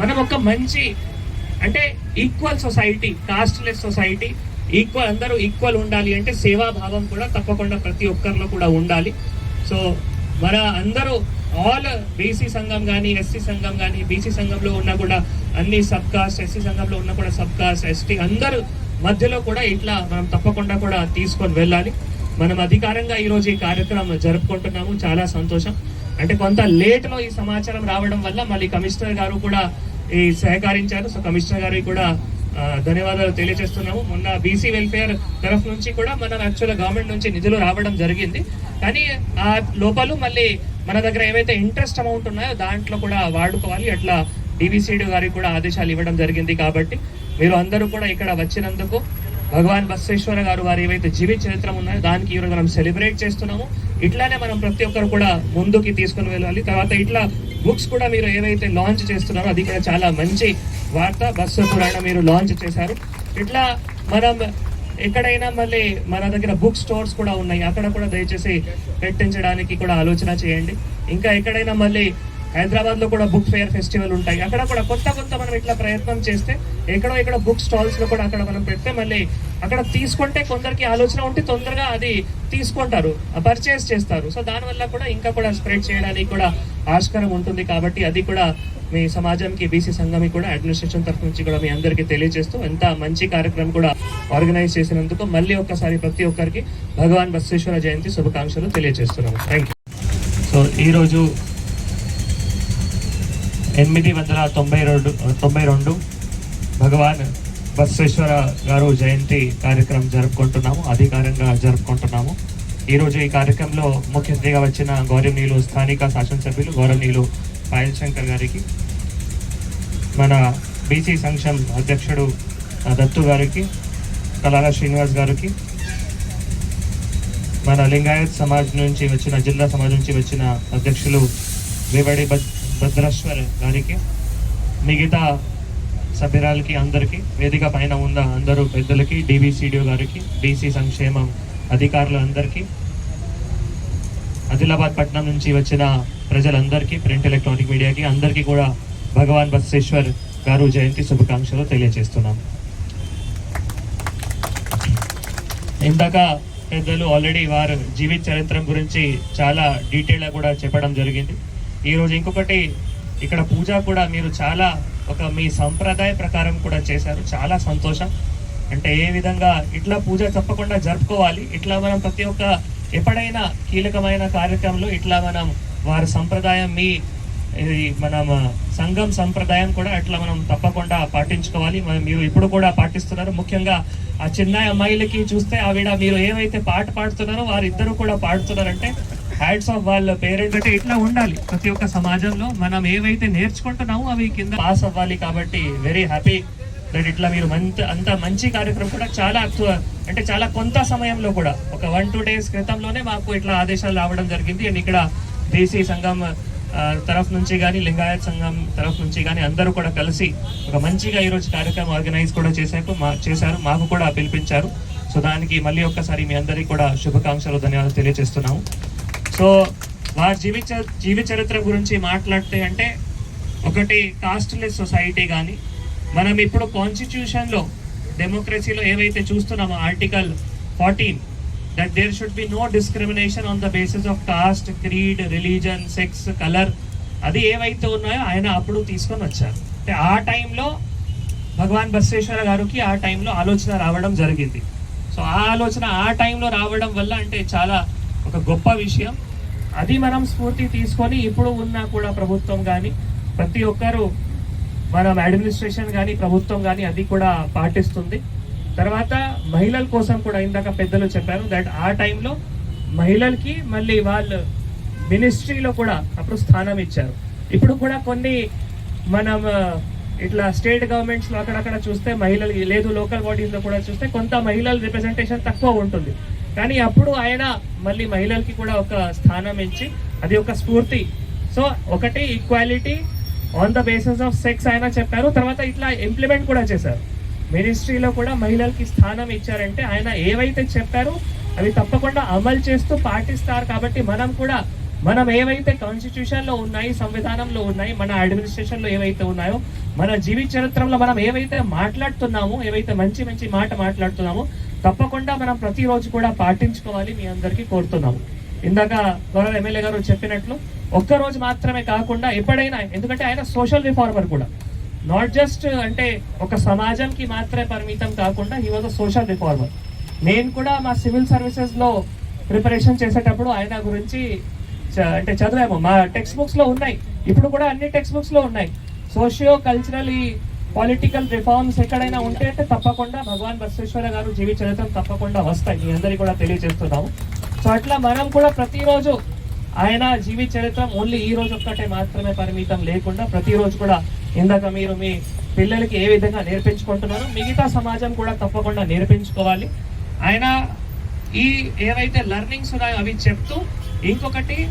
మనం ఒక మంచి అంటే equal society casteless society equal అందరూ ఈక్వల్ ఉండాలి అంటే సేవాభావం కూడా తప్పకుండా ప్రతి ఒక్కరిలో కూడా ఉండాలి. సో మన అందరూ ఆల్ బీసీ సంఘం కానీ ఎస్సీ సంఘం కానీ బీసీ సంఘంలో ఉన్న కూడా అన్ని సబ్ కాస్ట్ ఎస్సీ సంఘంలో ఉన్న కూడా సబ్ కాస్ట్ ఎస్టీ అందరూ మధ్యలో కూడా ఇట్లా మనం తప్పకుండా కూడా తీసుకొని వెళ్ళాలి. మనం అధికారంగా ఈరోజు ఈ కార్యక్రమం జరుపుకుంటున్నాము. చాలా సంతోషం. అంటే కొంత లేట్లో ఈ సమాచారం రావడం వల్ల మళ్ళీ కమిషనర్ గారు కూడా ఈ సహకరించారు. సో కమిషనర్ గారికి కూడా ధన్యవాదాలు తెలియజేస్తున్నాము. మొన్న బీసీ వెల్ఫేర్ తరఫు నుంచి కూడా మనం యాక్చువల్ గవర్నమెంట్ నుంచి నిధులు రావడం జరిగింది. కానీ ఆ లోపల మళ్ళీ మన దగ్గర ఏవైతే ఇంట్రెస్ట్ అమౌంట్ ఉన్నాయో దాంట్లో కూడా వాడుకోవాలి. అట్లా డివిసిడి గారికి కూడా ఆదేశాలు ఇవ్వడం జరిగింది కాబట్టి మీరు అందరూ కూడా ఇక్కడ వచ్చినందుకు భగవాన్ బసవేశ్వర గారు వారు ఏవైతే జీవిత చరిత్ర ఉన్నాయో దానికి ఈరోజు మనం సెలబ్రేట్ చేస్తున్నాము. ఇట్లానే మనం ప్రతి ఒక్కరు కూడా ముందుకి తీసుకుని వెళ్ళాలి. తర్వాత ఇట్లా బుక్స్ కూడా మీరు ఏవైతే లాంచ్ చేస్తున్నారో అది కూడా చాలా మంచి వార్త. బస్సు పురాణ మీరు లాంచ్ చేశారు. ఇట్లా మనం ఎక్కడైనా మళ్ళీ మన దగ్గర బుక్ స్టోర్స్ కూడా ఉన్నాయి. అక్కడ కూడా దయచేసి పెట్టించడానికి కూడా ఆలోచన చేయండి. ఇంకా ఎక్కడైనా మళ్ళీ హైదరాబాద్లో కూడా బుక్ ఫెయిర్ ఫెస్టివల్ ఉంటాయి. అక్కడ కూడా కొత్త కొత్త మనం ఇట్లా ప్రయత్నం చేస్తే ఎక్కడో ఇక్కడ బుక్ స్టాల్స్లో కూడా అక్కడ మనం పెడితే మళ్ళీ అక్కడ తీసుకుంటే కొందరికి ఆలోచన ఉంటే తొందరగా అది తీసుకుంటారు పర్చేస్ చేస్తారు. సో దానివల్ల కూడా ఇంకా కూడా స్ప్రెడ్ చేయడానికి కూడా ఆస్కారం ఉంటుంది కాబట్టి అది కూడా మీ సమాజంకి బీసీ సంఘానికి కూడా అడ్మినిస్ట్రేషన్ తరఫు నుంచి కూడా మీ అందరికీ తెలియజేస్తూ ఎంత మంచి కార్యక్రమం కూడా ఆర్గనైజ్ చేసినందుకు మళ్ళీ ఒక్కసారి ప్రతి ఒక్కరికి భగవాన్ బసవేశ్వర జయంతి శుభాకాంక్షలు తెలియజేస్తున్నాము. థ్యాంక్ యూ సో ఈరోజు ఎనిమిది వందల తొంభై రెండు తొంభై రెండు భగవాన్ బసవేశ్వర గారు జయంతి కార్యక్రమం జరుపుకుంటున్నాము అధికారంగా జరుపుకుంటున్నాము. ఈరోజు ఈ కార్యక్రమంలో ముఖ్య అతిథిగా వచ్చిన గౌరవనీయులు స్థానిక శాసనసభ్యులు గౌరవనీయులు పాయల్ శంకర్ గారికి మన బీసీ సంక్షేమ్ అధ్యక్షుడు దత్తు గారికి కలాల శ్రీనివాస్ గారికి మన లింగాయత్ సమాజ్ నుంచి వచ్చిన జిల్లా సమాజ్ నుంచి వచ్చిన అధ్యక్షులు వివడి భద్రేశ్వర్ గారికి మిగతా సభ్యురాలకి అందరికీ వేదిక పైన ఉన్న అందరూ పెద్దలకి డిబిసిడిఓ గారికి బీసీ సంక్షేమం అధికారులు అందరికీ ఆదిలాబాద్ పట్నం నుంచి వచ్చిన ప్రజలందరికీ ప్రింట్ ఎలక్ట్రానిక్ మీడియాకి అందరికీ కూడా భగవాన్ బసేశ్వర్ గారు జయంతి శుభాకాంక్షలు తెలియజేస్తున్నాం. ఇందాక పెద్దలు ఆల్రెడీ వారు జీవిత చరిత్ర గురించి చాలా డీటెయిల్గా కూడా చెప్పడం జరిగింది. ఈరోజు ఇంకొకటి ఇక్కడ పూజ కూడా మీరు చాలా ఒక మీ సంప్రదాయ ప్రకారం కూడా చేశారు. చాలా సంతోషం. అంటే ఏ విధంగా ఇట్లా పూజ తప్పకుండా జరుపుకోవాలి. ఇట్లా మనం ప్రతి ఒక్క ఎప్పుడైనా కీలకమైన కార్యక్రమంలో ఇట్లా మనం వారి సంప్రదాయం మీ ఇది మనం సంఘం సంప్రదాయం కూడా అట్లా మనం తప్పకుండా పాటించుకోవాలి. మనం మీరు ఇప్పుడు కూడా పాటిస్తున్నారు. ముఖ్యంగా ఆ చిన్న అమ్మాయిలకి చూస్తే ఆవిడ మీరు ఏవైతే పాట పాడుతున్నారో వారిద్దరూ కూడా పాడుతున్నారంటే హ్యాడ్స్ ఆఫ్ వాళ్ళ పేరెంట్స్ అంటే ఇట్లా ఉండాలి? ప్రతి ఒక్క సమాజంలో మనం ఏవైతే నేర్చుకుంటున్నామో అవి కింద పాస్ అవ్వాలి కాబట్టి వెరీ హ్యాపీ దట్ ఇట్లా మీరు మంచి అంత మంచి కార్యక్రమం కూడా చాలా అక్టు- అంటే చాలా కొంత సమయంలో కూడా ఒక వన్ టూ డేస్ క్రితంలోనే మాకు ఇట్లా ఆదేశాలు రావడం జరిగింది. అండ్ ఇక్కడ దేశీ సంఘం తరఫు నుంచి కానీ లింగాయత్ సంఘం తరఫు నుంచి కానీ అందరూ కూడా కలిసి ఒక మంచిగా ఈరోజు కార్యక్రమం ఆర్గనైజ్ కూడా చేశారు మా చేశారు. మాకు కూడా పిలిపించారు. సో దానికి మళ్ళీ ఒక్కసారి మీ అందరికీ కూడా శుభాకాంక్షలు ధన్యవాదాలు తెలియజేస్తున్నాము. సో వారి జీవిత జీవిత చరిత్ర గురించి మాట్లాడితే అంటే ఒకటి కాస్ట్లెస్ సొసైటీ కానీ మనం ఇప్పుడు కాన్స్టిట్యూషన్లో డెమోక్రసీలో ఏవైతే చూస్తున్నామో article fourteen that there should be no discrimination on the basis of caste creed religion sex colour అది ఏవైతే ఉన్నాయో ఆయన అప్పుడు తీసుకొని వచ్చారు. అంటే ఆ టైంలో భగవాన్ బసవేశ్వర గారికి ఆ టైంలో ఆలోచన రావడం జరిగింది. సో ఆ ఆలోచన ఆ టైంలో రావడం వల్ల అంటే చాలా ఒక గొప్ప విషయం. అది మనం స్ఫూర్తి తీసుకొని ఇప్పుడు ఉన్నా కూడా ప్రభుత్వం కానీ ప్రతి ఒక్కరు మనం అడ్మినిస్ట్రేషన్ కానీ ప్రభుత్వం కానీ అది కూడా పాటిస్తుంది. తర్వాత మహిళల కోసం కూడా ఇందాక పెద్దలు చెప్పారు దట్ ఆ టైంలో మహిళలకి మళ్ళీ వాళ్ళు మినిస్ట్రీలో కూడా అప్పుడు స్థానం ఇచ్చారు. ఇప్పుడు కూడా కొన్ని మనం ఇట్లా స్టేట్ గవర్నమెంట్స్లో అక్కడక్కడ చూస్తే మహిళలు లేదు లోకల్ బాడీస్లో కూడా చూస్తే కొంత మహిళల రిప్రజెంటేషన్ తక్కువ ఉంటుంది. కానీ అప్పుడు ఆయన మళ్ళీ మహిళలకి కూడా ఒక స్థానం ఇచ్చి అది ఒక స్ఫూర్తి. సో ఒకటి equality on the basis of sex ఆయన చెప్పారు. తర్వాత ఇట్లా ఇంప్లిమెంట్ కూడా చేశారు. మినిస్ట్రీలో కూడా మహిళలకి స్థానం ఇచ్చారంటే ఆయన ఏవైతే చెప్పారో అవి తప్పకుండా అమలు చేస్తూ పాటిస్తారు. కాబట్టి మనం కూడా మనం ఏవైతే కాన్స్టిట్యూషన్లో ఉన్నాయి సంవిధానంలో ఉన్నాయి మన అడ్మినిస్ట్రేషన్లో ఏవైతే ఉన్నాయో మన జీవిత చరిత్రలో మనం ఏవైతే మాట్లాడుతున్నామో ఏవైతే మంచి మంచి మాట మాట్లాడుతున్నామో తప్పకుండా మనం ప్రతిరోజు కూడా పాటించుకోవాలి మీ అందరికీ కోరుతున్నాము. ఇందాక గౌరవ ఎమ్మెల్యే గారు చెప్పినట్లు ఒక్క రోజు మాత్రమే కాకుండా ఎప్పుడైనా ఎందుకంటే ఆయన సోషల్ రిఫార్మర్ కూడా. నాట్ జస్ట్ అంటే ఒక సమాజంకి మాత్రమే పరిమితం కాకుండా he was a social reformer నేను కూడా మా సివిల్ సర్వీసెస్లో ప్రిపరేషన్ చేసేటప్పుడు ఆయన గురించి చ- అంటే చదివాము. మా టెక్స్ట్ బుక్స్లో ఉన్నాయి. ఇప్పుడు కూడా అన్ని టెక్స్ట్ బుక్స్లో ఉన్నాయి. సోషియో కల్చరల్ పొలిటికల్ రిఫార్మ్స్ ఎక్కడైనా ఉంటే అంటే తప్పకుండా భగవాన్ బసవేశ్వర గారు జీవి చరిత్రం తప్పకుండా వస్తాయి. మీ అందరికీ కూడా తెలియజేస్తున్నాము. సో అట్లా మనం కూడా ప్రతిరోజు ఆయన జీవి చరిత్రం ఓన్లీ ఈ రోజు ఒక్కటే మాత్రమే పరిమితం లేకుండా ప్రతిరోజు కూడా ఇందాక మీరు మీ పిల్లలకి ఏ విధంగా నేర్పించుకుంటున్నారో మిగతా సమాజం కూడా తప్పకుండా నేర్పించుకోవాలి. ఆయన ఈ ఏవైతే లెర్నింగ్స్ ఉన్నాయో అవి చెప్తూ ఇంకొకటి